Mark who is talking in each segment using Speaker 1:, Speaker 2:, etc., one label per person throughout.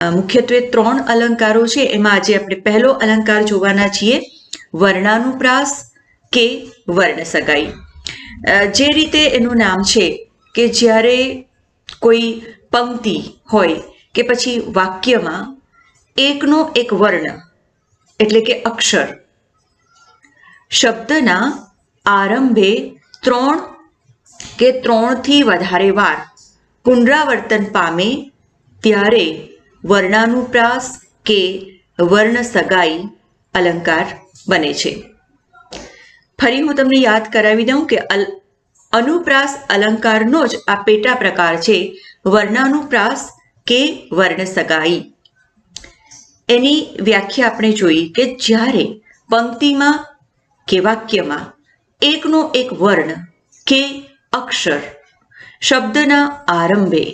Speaker 1: મુખ્યત્વે ત્રણ અલંકારો છે. એમાં આજે આપણે પહેલો અલંકાર જોવાના છીએ. વર્ણાનુપ્રાસ કે વર્ણ સગાઈ. જે રીતે એનું નામ છે કે જ્યારે કોઈ પંક્તિ હોય કે પછી વાક્યમાં એકનો એક વર્ણ, એટલે કે અક્ષર, શબ્દના આરંભે ત્રણ કે ત્રણથી વધારે વાર પુનરાવર્તન પામે ત્યારે વર્ણાનુપ્રાસ કે વર્ણ સગાઈ અલંકાર બને છે. ફરી હું તમને યાદ કરાવી દઉં કે અનુપ્રાસ અલંકારનો જ આ પેટા પ્રકાર છે વર્ણાનુપ્રાસ કે વર્ણ સગાઈ એની વ્યાખ્યા આપણે જોઈ કે જ્યારે પંક્તિમાં કે વાક્યમાં એકનો એક વર્ણ કે અક્ષર શબ્દના આરંભે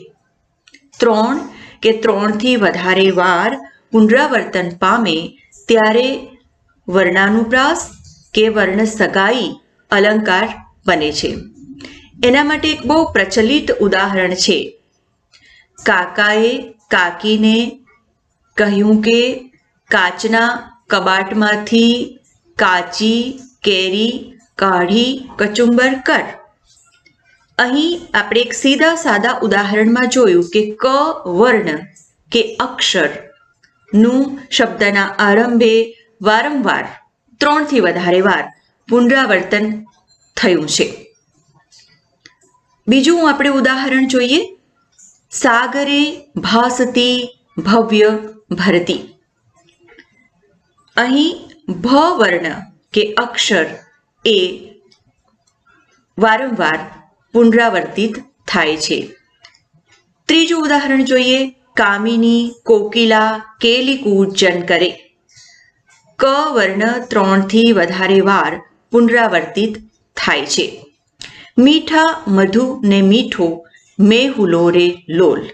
Speaker 1: ત્રણ કે ત્રણથી વધારે વાર પુનરાવર્તન પામે ત્યારે વર્ણાનુપ્રાસ કે વર્ણ સગાઈ અલંકાર બને છે. એના માટે એક બહુ પ્રચલિત ઉદાહરણ છે. કાકાએ કાકીને કહ્યું કે કાચના કબાટમાંથી કાચી, કેરી, કાઢી, કચુંબર કર. અહીં આપણે એક સીધા સાદા ઉદાહરણમાં જોયું કે ક વર્ણ કે અક્ષરનું શબ્દના આરંભે વારંવાર ત્રણથી વધારે વાર પુનરાવર્તન થયું છે. બીજું આપણે ઉદાહરણ જોઈએ. સાગરે ભાસતી ભવ્ય ભરતી. અહીં ભ વર્ણ કે અક્ષર એ વારંવાર પુનરાવર્તિત થાય છે. ત્રીજું ઉદાહરણ જોઈએ. કામિની, કોકિલા, કેલી કૂજન કરે. ક વર્ણ ત્રણથી વધારે વાર પુનરાવર્તિત થાય છે. મીઠા, મધુ ને મીઠો મેહુલો રે લોલ.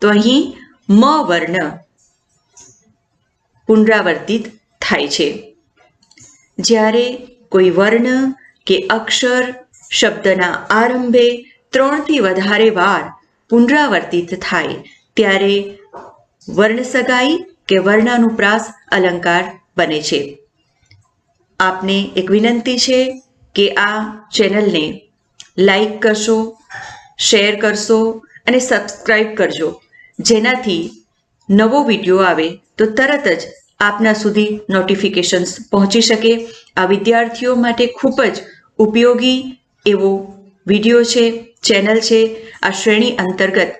Speaker 1: તો અહીં મ વર્ણ પુનરાવર્તિત થાય છે. જ્યારે કોઈ વર્ણ કે અક્ષર શબ્દના આરંભે ત્રણથી વધારે વાર પુનરાવર્તિત થાય ત્યારે વર્ણસગાઈ કે વર્ણાનુપ્રાસ અલંકાર બને છે. આપને એક વિનંતી છે કે આ ચેનલને લાઈક કરશો, શેર કરશો અને સબસ્ક્રાઈબ કરજો. જેનાથી નવો વીડિયો આવે તો તરત જ આપના સુધી નોટિફિકેશન્સ પહોંચી શકે. આ વિદ્યાર્થીઓ માટે ખૂબ જ ઉપયોગી એવો વીડિયો છે ચેનલ છે આ શ્રેણી અંતર્ગત